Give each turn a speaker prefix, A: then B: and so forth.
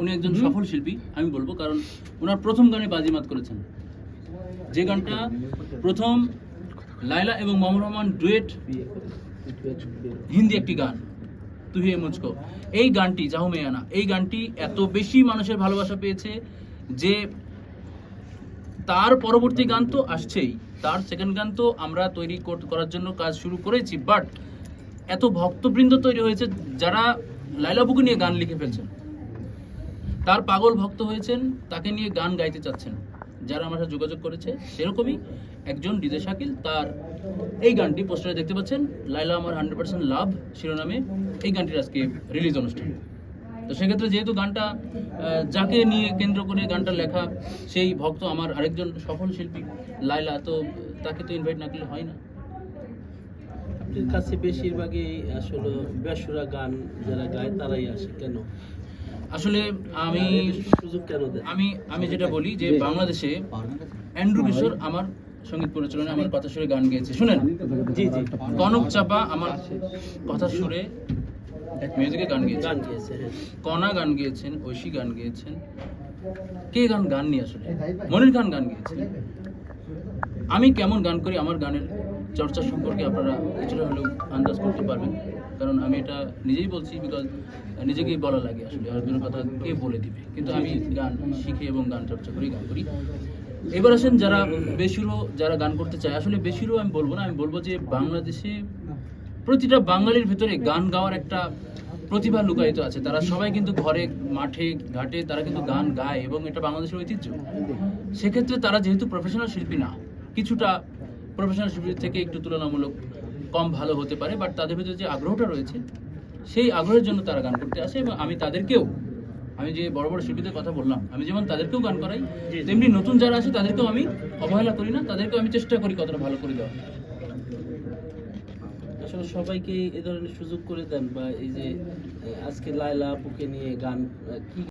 A: উনি একজন সফল শিল্পী আমি বলব কারণ ওনার প্রথম গানে বাজিমাত করেছেন। যে গানটা প্রথম লাইলা এবং মামুর রহমান ডুয়েট হিন্দি একটি গান তুই হে মুঝকো এই গানটি যাহো মেয়ানা এই গানটি এত বেশি মানুষের ভালোবাসা পেয়েছে যে তার পরবর্তী গান তো আসছেই। তার সেকেন্ড গান তো আমরা তৈরি কর- করার জন্য কাজ শুরু করেছি বাট এত ভক্তবৃন্দ তৈরি হয়েছে যারা লাইলা বুকু নিয়ে গান লিখে ফেলছেন। তার পাগল ভক্ত হয়েছেন, তাকে নিয়ে গান গাইতে চাচ্ছেন। যারা আমার সাথে যোগাযোগ করেছে, সেরকমই একজন ডিজে শাকিল তার এই গানটি পোস্টারে দেখতে পাচ্ছেন। লাইলা আমার হান্ড্রেড পার্সেন্ট লাভ শিরোনামে এই গানটির আজকে রিলিজ অনুষ্ঠান। তো সেক্ষেত্রে যেহেতু গানটা যাকে নিয়ে কেন্দ্র করে গানটা লেখা, সেই ভক্ত আমার আরেকজন সফল শিল্পী লাইলা তো তাকে তো ইনভাইট না করলে হয় না।
B: আপনার কাছে বেশিরভাগই আসলে বেসুরা গান যারা গায়, তারাই আসে, কেন?
A: আসলে আমি
B: সুযোগ কেন
A: আমি আমি যেটা বলি যে বাংলাদেশে অ্যান্ড্রু কিশোর আমার সংগীত পরিচালনায় আমার কথা সুরে গান গেয়েছে। শুনেন?
B: জি জি।
A: কনক চাপা আমার কথা সুরে মিউজিকে গান গেয়েছে।
B: গান গেয়েছে হ্যাঁ।
A: কণা গান গেয়েছেন ঐশী গান গেয়েছেন। কে গান গান নি আসলে মনির খান গান গেয়েছেন। আমি কেমন গান করি আমার গানের চর্চা সম্পর্কে আপনারা কিছুটা হলেও আন্দাজ করতে পারবেন। কারণ আমি এটা নিজেই বলছি বিকজ নিজেকেই বলা লাগে আসলে আর দুটো কথা কে বলে দিবে? কিন্তু আমি গান শিখে এবং গান চর্চা করি গান করি। এবার আসেন যারা বেসুরো যারা গান করতে চায় আসলে বেসুরো আমি বলব না আমি বলব যে বাংলাদেশে প্রতিটা বাঙালির ভিতরে গান গাওয়ার একটা প্রতিভা লুকায়িত আছে। তারা সবাই কিন্তু ঘরে মাঠে ঘাটে তারা কিন্তু গান গায় এবং এটা বাংলাদেশের ঐতিহ্য। সেক্ষেত্রে তারা যেহেতু প্রফেশনাল শিল্পী না কিছুটা প্রফেশনাল শিল্পীর থেকে একটু তুলনামূলক কম ভালো হতে পারে বাট তাদের ভিতরে যে আগ্রহটা রয়েছে সেই আগ্রহের জন্য তারা গান করতে আসে এবং আমি তাদেরকেও আমি যে বড় বড় শিল্পীদের কথা বললাম আমি যেমন তাদেরকেও গান করাই তেমনি নতুন যারা আসে তাদেরকেও আমি অবহেলা করি না তাদেরকেও আমি চেষ্টা করি কতটা ভালো করে দেওয়া
B: আসলে সবাইকে এ ধরনের সুযোগ করে দেন বা এই যে আজকে লাইলা আপুকে নিয়ে গান কি